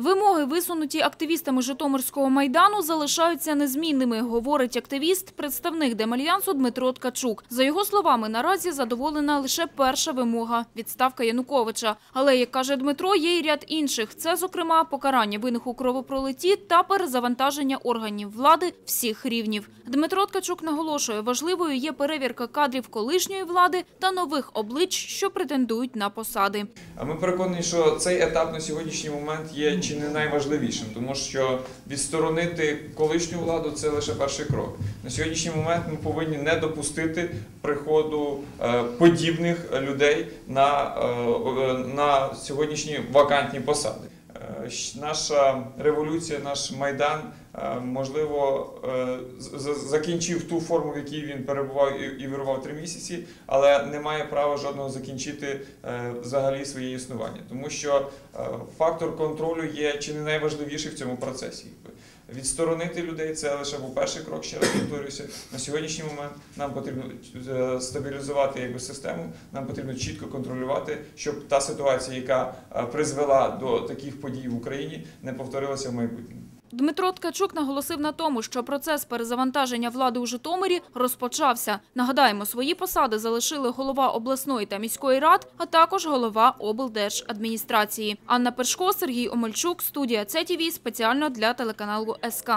Вимоги, висунуті активістами Житомирського майдану, залишаються незмінними, говорить активіст, представник Демальянсу Дмитро Ткачук. За його словами, наразі задоволена лише перша вимога – відставка Януковича. Але, як каже Дмитро, є й ряд інших. Це, зокрема, покарання винних у кровопролитті та перезавантаження органів влади всіх рівнів. Дмитро Ткачук наголошує, важливою є перевірка кадрів колишньої влади та нових облич, що претендують на посади. А Ми переконані, що цей етап на сьогоднішній момент є чи не найважливішим, тому що відсторонити колишню владу це лише перший крок. На сьогоднішній момент ми повинні не допустити приходу е, подібних людей на, е, на сьогоднішні вакантні посади. Наша революція, наш майдан, е, можливо, е, закінчив ту форму, в якій він перебував і- вирував три місяці, але не має права жодного закінчити е, взагалі своє існування, тому що фактор контролю є чи не найважливіший в цьому процесі. Відсторонити людей це лише був перший крок, ще раз повторюся. На сьогоднішній момент нам потрібно е, стабілізувати якби, систему, нам потрібно чітко контролювати, щоб та ситуація, яка е, призвела до таких подій в Україні, не повторилася в майбутньому. Дмитро Ткачук наголосив на тому, що процес перезавантаження влади у Житомирі розпочався. Нагадаємо, свої посади залишили голова обласної та міської рад, а також голова облдержадміністрації. Анна Першко, Сергій Омельчук, студія ЦТВ спеціально для телеканалу СК.